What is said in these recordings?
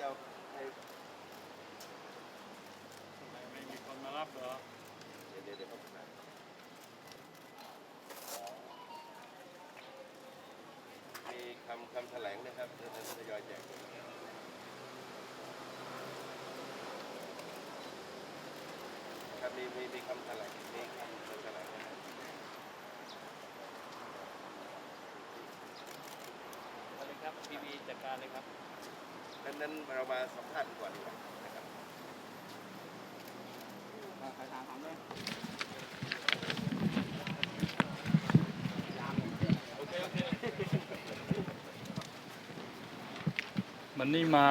จะให้ไม่มีคนมารับเหรอ เดี๋ยวเดี๋ยวเดี๋ยวเขาประกาศมีคำคำแถลงนะครับเดี๋ยวเราทยอยแจกครับมีมีมีคำแถลงมีคำคำแถลงนะครับเอาเลยครับพีบีจัดการเลยครับ นั้นนั้นเรามาสัมภาษณ์กันก่อนดีกว่านะครับใครถามถามเลยวันนี้มา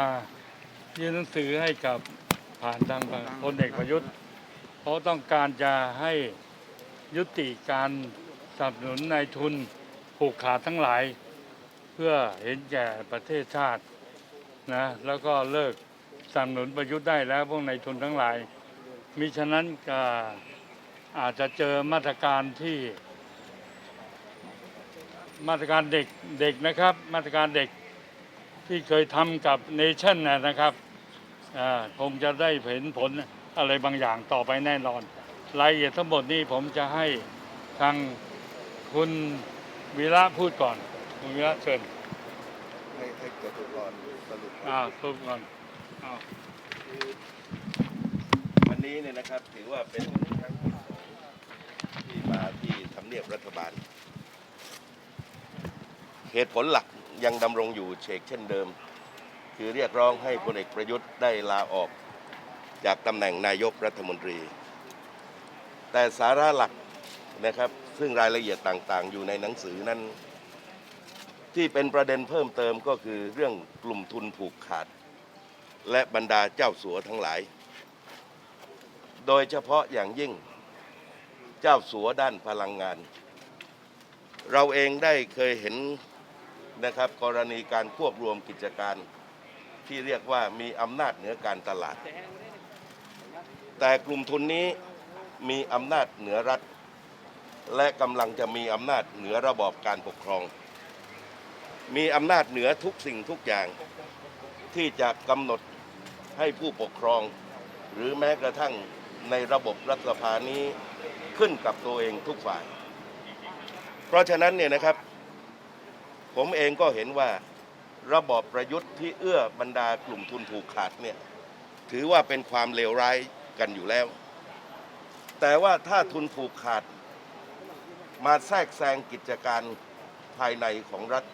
ยื่นหนังสือให้กับผ่านทางพลเอกประยุทธ์เพราะต้องการจะให้ยุติการสนับสนุนนายทุนผูกขาดทั้งหลาย เพื่อเห็นแก่ประเทศชาติ นะแล้วก็เลิกสนับสนุนประยุทธ์ได้แล้วพวกในทุนทั้งหลายมิฉะนั้นก็อาจจะเจอมาตรการที่ มาตรการเด็กเด็กนะครับ มาตรการเด็กที่เคยทำกับเนชั่นนะครับคงจะได้เห็นผลอะไรบางอย่างต่อไปแน่นอน รายละเอียดทั้งหมดนี้ผมจะให้ทางคุณวีระพูดก่อน คุณวีระเชิญให้ให้จตุกร สรุปอ่าพูดก่อนอ้าววันนี้เนี่ยนะครับถือว่าเป็นครั้งที่สองที่มาที่ทำเนียบรัฐบาล เหตุผลหลักยังดำรงอยู่เชกเช่นเดิม คือเรียกร้องให้พลเอกประยุทธ์ได้ลาออก จากตำแหน่งนายกรัฐมนตรี แต่สาระหลักนะครับซึ่งรายละเอียดต่างๆ อยู่ในหนังสือนั้น ที่เป็นประเด็นเพิ่มเติมก็คือเรื่องกลุ่มทุนผูกขาด และบรรดาเจ้าสัวทั้งหลาย โดยเฉพาะอย่างยิ่งเจ้าสัวด้านพลังงาน เราเองได้เคยเห็นนะครับกรณีการควบรวมกิจการที่เรียกว่ามีอำนาจเหนือการตลาด แต่กลุ่มทุนนี้มีอำนาจเหนือรัฐ และกำลังจะมีอำนาจเหนือระบอบการปกครอง มีอำนาจเหนือทุกสิ่งทุกอย่าง ที่จะกำหนดให้ผู้ปกครอง หรือแม้กระทั่งในระบบรัฐสภานี้ขึ้นกับตัวเองทุกฝ่าย เพราะฉะนั้นเนี่ยนะครับ ผมเองก็เห็นว่าระบอบประยุทธ์ที่เอื้อบรรดากลุ่มทุนผูกขาดเนี่ยถือว่าเป็นความเลวร้ายกันอยู่แล้ว แต่ว่าถ้าทุนผูกขาดมาแทรกแซงกิจการภายในของรัฐ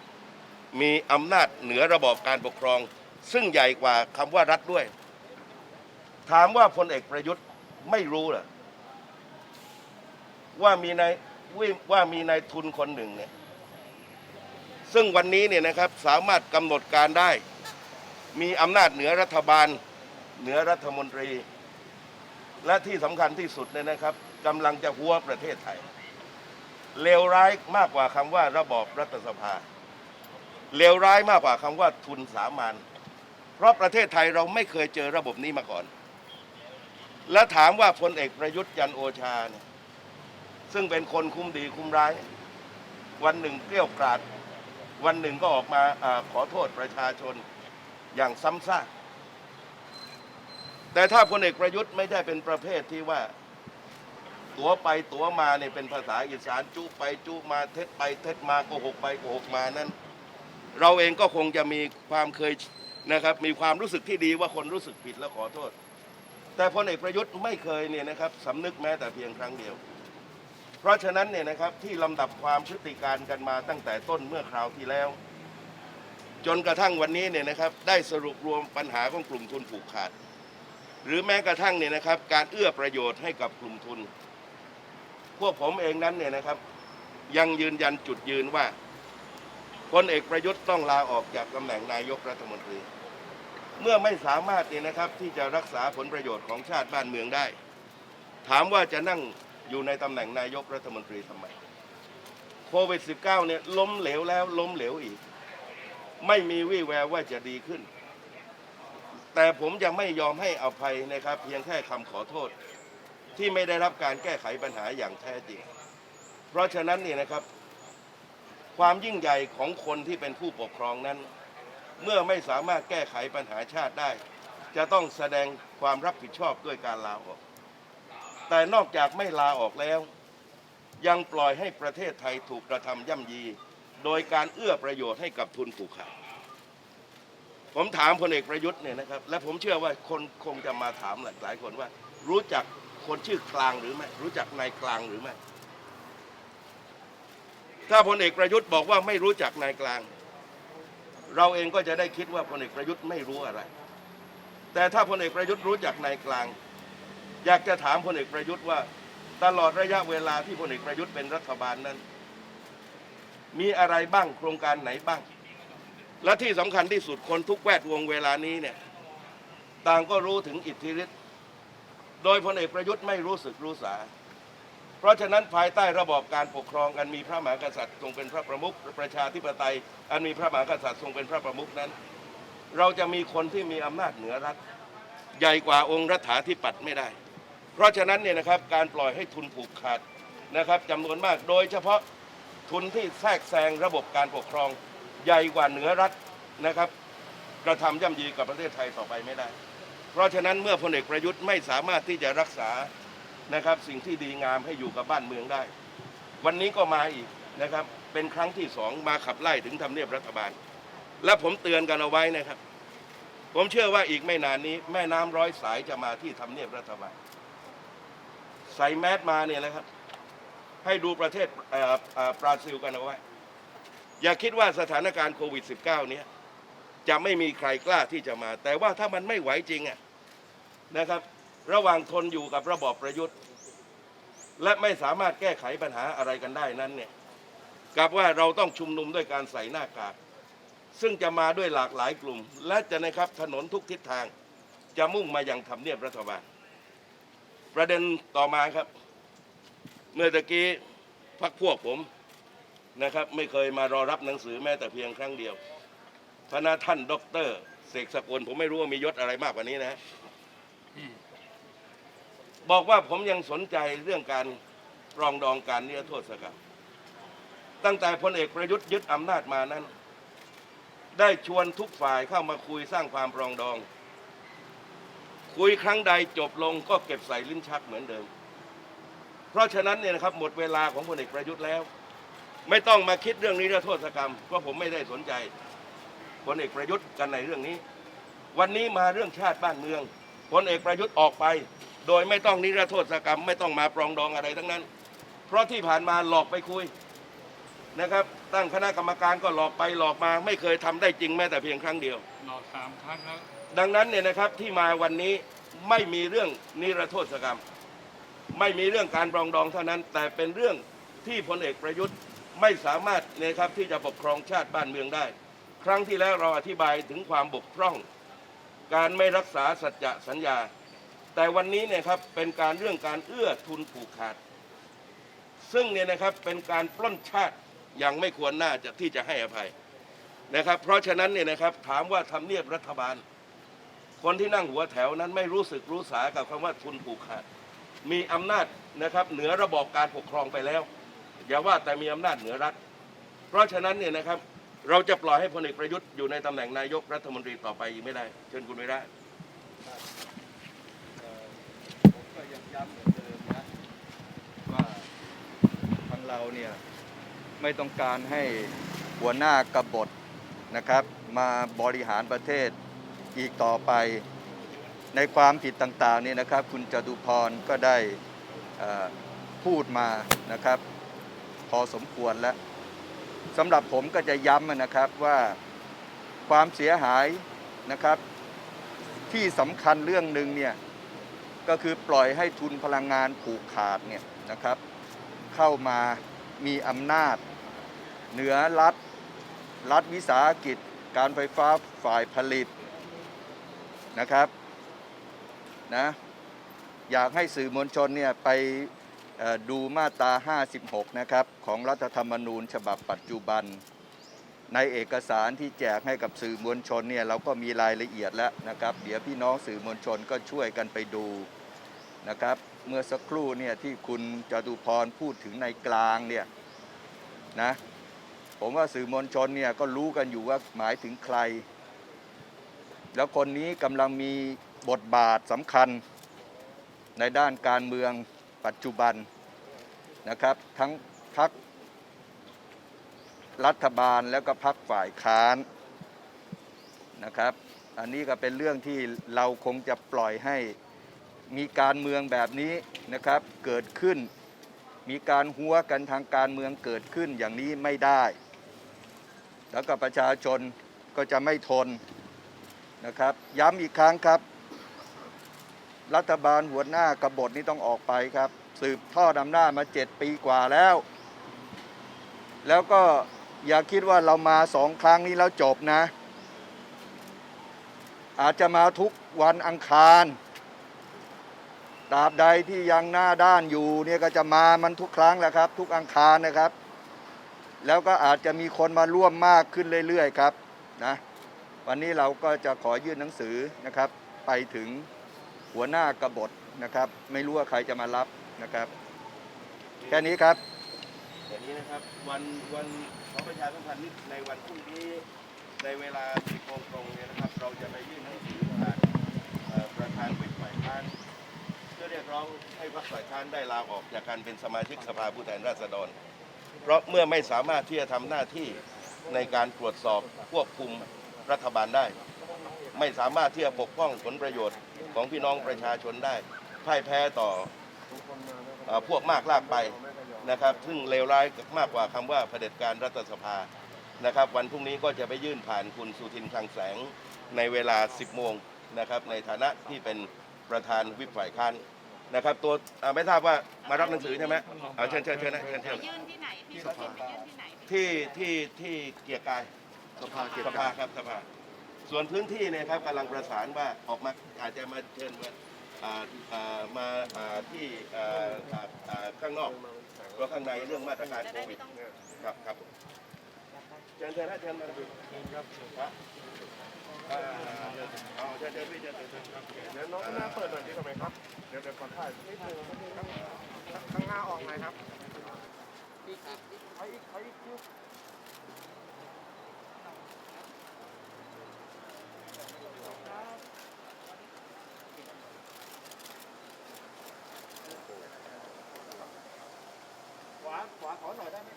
มีอำนาจเหนือระบอบการปกครอง ซึ่งใหญ่กว่าคำว่ารัฐด้วย ถามว่าพลเอกประยุทธ์ไม่รู้เหรอว่ามีนายวิว่ามีนายทุนคนหนึ่งเนี่ยซึ่งวันนี้เนี่ยนะครับสามารถกำหนดการได้ มีอำนาจเหนือรัฐบาล เหนือรัฐมนตรี และที่สำคัญที่สุดเนี่ยนะครับกำลังจะหัวประเทศไทยเลวร้ายมากกว่าคำว่าระบอบรัฐสภา เลวร้ายมากกว่าคำว่าทุนสามัญเพราะประเทศไทยเราไม่เคยเจอระบบนี้มาก่อน และถามว่าพลเอกประยุทธ์จันโอชาเนี่ยซึ่งเป็นคนคุ้มดีคุ้มร้าย วันหนึ่งเกลี้ยวกราดวันหนึ่งก็ออกมาอขอโทษประชาชนอย่างซ้ำซากแต่ถ้าพลเอกประยุทธ์ไม่ได้เป็นประเภทที่ว่า ตัวไปตัวมาเนี่ยเป็นภาษาอีสานจุไปจุมาเท็จไปเท็จมาโกหกไปโกหกมานั้น เราเองก็คงจะมีความเคยนะครับ มีความรู้สึกที่ดีว่าคนรู้สึกผิดแล้วขอโทษ แต่พลเอกประยุทธ์ไม่เคยเนี่ยนะครับสำนึกแม้แต่เพียงครั้งเดียว เพราะฉะนั้นเนี่ยนะครับที่ลำดับความพฤติการกันมาตั้งแต่ต้นเมื่อคราวที่แล้ว จนกระทั่งวันนี้เนี่ยนะครับได้สรุปรวมปัญหาของกลุ่มทุนผูกขาด หรือแม้กระทั่งเนี่ยนะครับ การเอื้อประโยชน์ให้กับกลุ่มทุน พวกผมเองนั้นเนี่ยนะครับ ยังยืนยันจุดยืนว่า พลเอกประยุทธ์ต้องลาออกจากตำแหน่งนายกรัฐมนตรี เมื่อไม่สามารถเนี่ยนะครับที่จะรักษาผลประโยชน์ของชาติบ้านเมืองได้ ถามว่าจะนั่งอยู่ในตำแหน่งนายกรัฐมนตรีทำไมโควิด -19 เนี่ยล้มเหลวแล้วล้มเหลวอีก ไม่มีวี่แววว่าจะดีขึ้น แต่ผมยังไม่ยอมให้อภัยนะครับ เพียงแค่คำขอโทษ ที่ไม่ได้รับการแก้ไขปัญหาอย่างแท้จริง เพราะฉะนั้นเนี่ยนะครับ ความยิ่งใหญ่ของคนที่เป็นผู้ปกครองนั้น เมื่อไม่สามารถแก้ไขปัญหาชาติได้ จะต้องแสดงความรับผิดชอบด้วยการลาออก แต่นอกจากไม่ลาออกแล้ว ยังปล่อยให้ประเทศไทยถูกกระทำย่ำยี โดยการเอื้อประโยชน์ให้กับทุนผูกขาดผมถามพลเอกประยุทธ์เนี่ยนะครับ และผมเชื่อว่าคนคงจะมาถามหลายหลายคนว่า รู้จักคนชื่อกลางหรือไม่รู้จักนายกลางหรือไม่ ถ้าพลเอกประยุทธ์บอกว่าไม่รู้จักนายกลาง เราเองก็จะได้คิดว่าพลเอกประยุทธ์ไม่รู้อะไร แต่ถ้าพลเอกประยุทธ์รู้จักนายกลาง อยากจะถามพลเอกประยุทธ์ว่า ตลอดระยะเวลาที่พลเอกประยุทธ์เป็นรัฐบาลนั้น มีอะไรบ้างโครงการไหนบ้าง และที่สำคัญที่สุดคนทุกแวดวงเวลานี้เนี่ยต่างก็รู้ถึงอิทธิฤทธิ์โดยพลเอกประยุทธ์ไม่รู้สึกรู้สา เพราะฉะนั้นภายใต้ระบอบการปกครองอันมีพระมหากษัตริย์ทรงเป็นพระประมุขประชาธิปไตย อันมีพระมหากษัตริย์ทรงเป็นพระประมุขนั้น เราจะมีคนที่มีอำนาจเหนือรัฐ ใหญ่กว่าองค์รัฐาธิปัตย์ไม่ได้ เพราะฉะนั้นเนี่ยนะครับการปล่อยให้ทุนผูกขาดนะครับจำนวนมากโดยเฉพาะทุนที่แทรกแซงระบบการปกครองใหญ่กว่าเหนือรัฐนะครับ กระทำย่ำยีกับประเทศไทยต่อไปไม่ได้ เพราะฉะนั้นเมื่อพลเอกประยุทธ์ไม่สามารถที่จะรักษา นะครับ สิ่งที่ดีงามให้อยู่กับบ้านเมืองได้ วันนี้ก็มาอีกนะครับ เป็นครั้งที่สองมาขับไล่ถึงทำเนียบรัฐบาล และผมเตือนกันเอาไว้นะครับ ผมเชื่อว่าอีกไม่นานนี้ แม่น้ำร้อยสายจะมาที่ทำเนียบรัฐบาลใส่แมสมาเนี่ยนะครับ ให้ดูประเทศอ่อเอ่อบราซิลกันเอาไว้ อย่าคิดว่าสถานการณ์โควิด -19 เนี้ยจะไม่มีใครกล้าที่จะมา แต่ว่าถ้ามันไม่ไหวจริงอะนะครับ ระหว่างทนอยู่กับระบอบประยุทธ์ และไม่สามารถแก้ไขปัญหาอะไรกันได้นั้นเนี่ยกับว่าเราต้องชุมนุมด้วยการใส่หน้ากากซึ่งจะมาด้วยหลากหลายกลุ่ม และจะนะครับถนนทุกทิศทางจะมุ่งมาอยังทำเนียบรัฐบาล ประเด็นต่อมาครับ เมื่อตะกี้พักพวกผมนะครับ ไม่เคยมารอรับหนังสือแม้แต่เพียงครั้งเดียวพระนาท่านด็อกเตอร์เสกสกลผมไม่รู้ว่ามียศอะไรมากกว่านี้นะ บอกว่าผมยังสนใจเรื่องการรองดองการนิรโทษกรรมตั้งแต่พลเอกประยุทธ์ยึดอำนาจมานั้น ได้ชวนทุกฝ่ายเข้ามาคุยสร้างความปรองดอง คุยครั้งใดจบลงก็เก็บใส่ลิ้นชักเหมือนเดิม เพราะฉะนั้นเนี่ยนะครับหมดเวลาของพลเอกประยุทธ์แล้ว ไม่ต้องมาคิดเรื่องนิรโทษกรรมเพราะผมไม่ได้สนใจพลเอกประยุทธ์กันในเรื่องนี้ วันนี้มาเรื่องชาติบ้านเมืองพลเอกประยุทธ์ออกไป โดยไม่ต้องนิรโทษกรรม ไม่ต้องมาปรองดองอะไรทั้งนั้น เพราะที่ผ่านมาหลอกไปคุยนะครับ ตั้งคณะกรรมการก็หลอกไปหลอกมาไม่เคยทำได้จริงแม้แต่เพียงครั้งเดียว หลอกสามครั้งแล้วดังนั้นเนี่ยนะครับที่มาวันนี้ไม่มีเรื่องนิรโทษกรรม ไม่มีเรื่องการปรองดองเท่านั้น แต่เป็นเรื่องที่พลเอกประยุทธ์ไม่สามารถเนยครับที่จะปกครองชาติบ้านเมืองได้ ครั้งที่แล้วเราอธิบายถึงความบกพร่อง การไม่รักษาสัจจะสัญญา แต่วันนี้เนี่ยครับเป็นการเรื่องการเอื้อทุนผูกขาด ซึ่งเนี่ยนะครับเป็นการปล้นชาติย่างไม่ควรน่าจะที่จะให้อภัยนะครับ เพราะฉะนั้นเนี่ยนะครับถามว่าทำเนียบรัฐบาล คนที่นั่งหัวแถวนั้นไม่รู้สึกรู้สากับคำว่าทุนผูกขาด มีอำนาจนะครับเหนือระบอบการปกครองไปแล้ว อย่าว่าแต่มีอำนาจเหนือรัฐ เพราะฉะนั้นเนี่ยนะครับเราจะปล่อยให้พลเอกประยุทธ์อยู่ในตำแหน่งนายกรัฐมนตรีต่อไปอีกไม่ได้ เชิญคุณวิระ ยังย้ำเหมือนเดิมนะว่าทางเราเนี่ยไม่ต้องการให้หัวหน้ากบฏนะครับ มาบริหารประเทศอีกต่อไป ในความผิดต่างๆเนี่ยนะครับ คุณจตุพรก็ได้พูดมานะครับ พอสมควรแล้วสำหรับผมก็จะย้ำนะครับว่าความเสียหายนะครับ ที่สำคัญเรื่องหนึ่งเนี่ย ก็คือปล่อยให้ทุนพลังงานผูกขาดเนี่ยนะครับ เข้ามามีอำนาจ เหนือรัฐ รัฐวิสาหกิจ การไฟฟ้าฝ่ายผลิตนะครับนะอยากให้สื่อมวลชนเนี่ยไปดูมาตรา 56 นะครับ ของรัฐธรรมนูญฉบับปัจจุบัน ในเอกสารที่แจกให้กับสื่อมวลชนเนี่ยเราก็มีรายละเอียดแล้วนะครับ เดี๋ยวพี่น้องสื่อมวลชนก็ช่วยกันไปดู นะครับ เมื่อสักครู่เนี่ยที่คุณจตุพรพูดถึงในกลางเนี่ยนะผมว่าสื่อมวลชนเนี่ยก็รู้กันอยู่ว่าหมายถึงใคร แล้วคนนี้กำลังมีบทบาทสำคัญในด้านการเมืองปัจจุบันนะครับ ทั้งพักรัฐบาลแล้วก็พักฝ่ายค้านนะครับ อันนี้ก็เป็นเรื่องที่เราคงจะปล่อยให้ มีการเมืองแบบนี้นะครับเกิดขึ้น มีการหัวกันทางการเมืองเกิดขึ้นอย่างนี้ไม่ได้ แล้วก็ประชาชนก็จะไม่ทนนะครับ ย้ำอีกครั้งครับ รัฐบาลหัวหน้ากบฏนี้ต้องออกไปครับ สืบทอดอำนาจมาเจ็ดปีกว่าแล้ว แล้วก็อย่าคิดว่าเรามาสองครั้งนี้แล้วจบนะ อาจจะมาทุกวันอังคาร ตราบใดที่ยังหน้าด้านอยู่เนี่ยก็จะมามันทุกครั้งแหละครับ ทุกอังคารนะครับ แล้วก็อาจจะมีคนมาร่วมมากขึ้นเรื่อยๆครับนะวันนี้เราก็จะขอยื่นหนังสือนะครับ ไปถึงหัวหน้ากบฏนะครับ ไม่รู้ว่าใครจะมารับนะครับ แค่นี้ครับอย่นี้นะครับวันวันของประชาสัมพันธ์นิดในวันพรุ่งนี้ในเวลา10โมงตรงเนี่ยนะครับ เราจะไปยื่นหนังสือผ่านเอ่อประธานวิปฝ่ายค้าน เรียกร้องให้พรรคฝ่ายค้านได้ลาออกจากการเป็นสมาชิกสภาผู้แทนราษฎร เพราะเมื่อไม่สามารถที่จะทำหน้าที่ในการตรวจสอบควบคุมรัฐบาลได้ ไม่สามารถที่จะปกป้องผลประโยชน์ของพี่น้องประชาชนได้พ่ายแพ้ต่อเอ่อพวกมากลากไปนะครับ ซึ่งเลวร้ายมากกว่าคำว่าเผด็จการรัฐสภานะครับ วันพรุ่งนี้ก็จะไปยื่นผ่านคุณสุทินคลังแสงในเวลา 10 โมงนะครับ ในฐานะที่เป็นประธานวิปฝ่ายค้าน นะครับตัวอ่าไม่ทราบว่ามารับหนังสือใช่ไหมเอาเชิญเชิญเชิญนะเชิญไปเชิญยื่นที่ไหนพี่สุทินไปยื่นที่ไหนที่ที่ที่เกียรติกายสภาเกียรสติกาภายครับสภาส่วนพื้นที่เนี่ยครับกำลังประสานว่าออกมาอาจจะมาเชิญมาอ่าอ่ามาอ่าที่อ่าอ่าอ่าข้างนอกเพราะข้างในเรื่องมาตรการจะโคได้วิไม่ดต้อง ครับครับเชิญเชิญนะเชิญมาดูครับ ครับอ่าเอาเชิญเชิญพี่เชิญเชิญเชิญครับเดี๋ยวน้องหน้าเปิดหน่อยดีกว่าไหมครับ เดี๋ยวเดี๋ยวขอถ่ายนิดนึงข้างหน้าออกหน่อยครับอีกอีกไปอีกไปอีกคิวขวาขวาขอหน่อยได้ไหม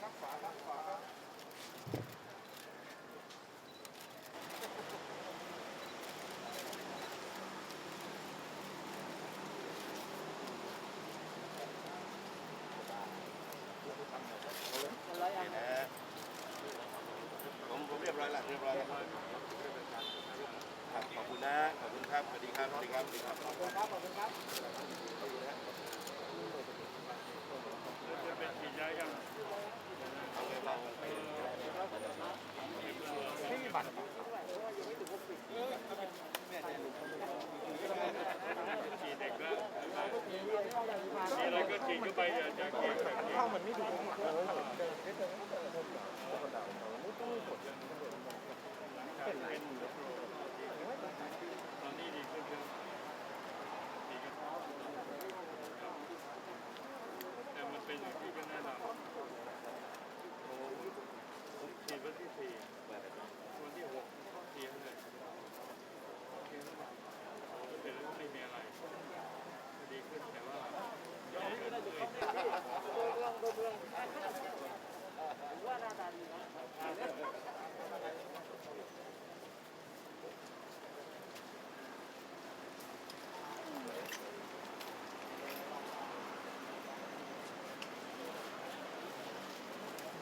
right.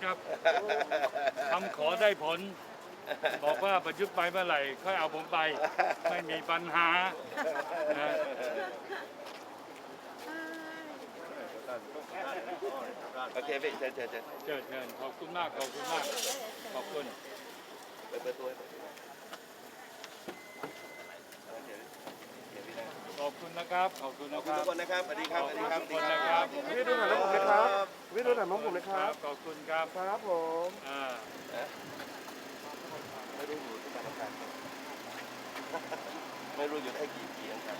ครับคำขอได้ผล บอกว่าประยุทธ์ไปเมื่อไหร่ ค่อยเอาผมไป ไม่มีปัญหานะโอเคพี่เชิญเชิญเชิญเจิดเงินขอบคุณมากขอบคุณมากขอบคุณ เปิดประตูให้ผมโอเคเดี๋ยวพี่นะ ขอบคุณ นะครับ ขอบคุณขอนะบคคุณรับทุกคนนะครับสวัสดีครับสวัสดีครับ ขอบคุณนะครับ วิดูหน่อยน้องผมเลยครับวิดูหน่อยน้องผมเลยคครัรับบขอบคุณครับ ครับผม อ่า ไม่รู้อยู่ที่การทำงานไม่รู้อยู่ได้กี่กี่อังคาร